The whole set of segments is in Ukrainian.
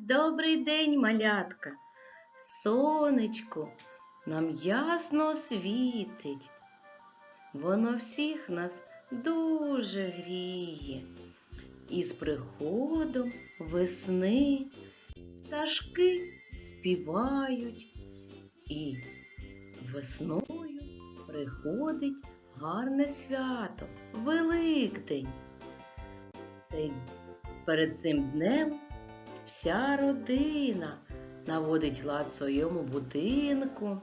Добрий день, малятка. Сонечко нам ясно світить. Воно всіх нас дуже гріє. І з приходом весни пташки співають, і весною приходить гарне свято, Великдень. Цей, перед цим днем вся родина наводить лад в своєму будинку.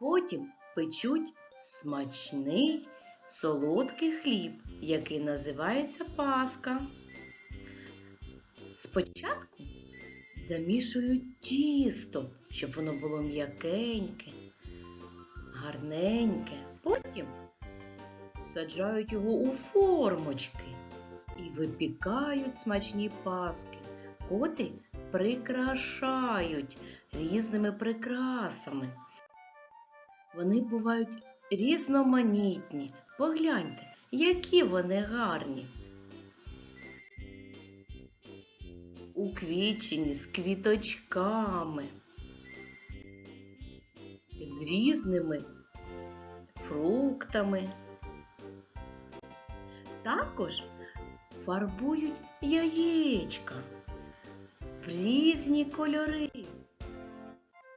Потім печуть смачний солодкий хліб, який називається паска. Спочатку замішують тісто, щоб воно було м'якеньке, гарненьке. Потім саджають його у формочки випікають смачні паски, котрі прикрашають різними прикрасами. Вони бувають різноманітні. Погляньте, які вони гарні. Уквічені з квіточками, з різними фруктами. Також фарбують яєчка в різні кольори.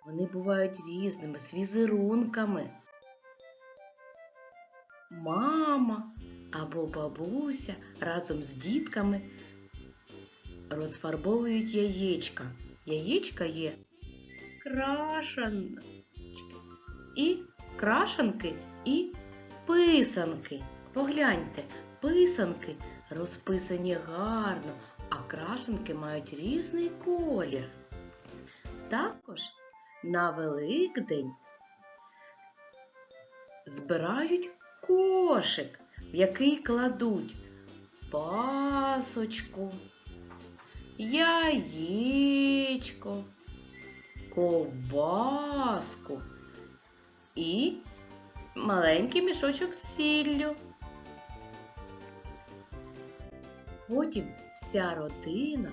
Вони бувають різними з візерунками. Мама або бабуся разом з дітками розфарбовують яєчка. Яєчка є крашанки і крашанки і писанки. Погляньте, писанки розписані гарно, а крашенки мають різний колір. Також на Великдень збирають кошик, в який кладуть пасочку, яєчко, ковбаску і маленький мішочок з сіллю. Потім вся родина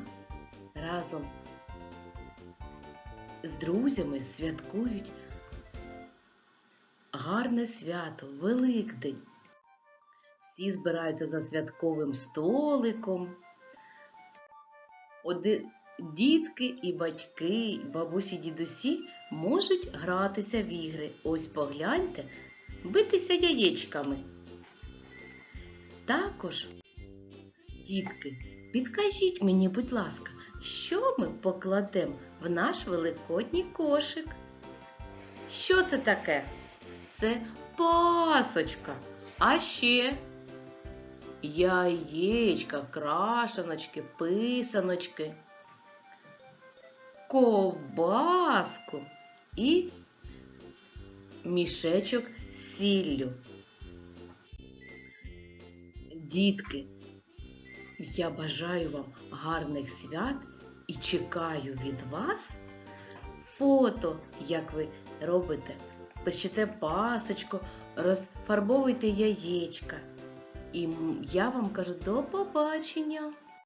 разом з друзями святкують гарне свято, Великдень. Всі збираються за святковим столиком. Оди... Дітки і батьки, і бабусі, дідусі можуть гратися в ігри. Ось погляньте, битися яєчками. Також Дітки, підкажіть мені, будь ласка, що ми покладемо в наш великодній кошик? Що це таке? Це пасочка. А ще яєчка, крашаночки, писаночки, ковбаску і мішечок з сіллю. Дітки, я бажаю вам гарних свят і чекаю від вас фото, як ви робите. Пишете пасочку, розфарбовуйте яєчка. І я вам кажу до побачення!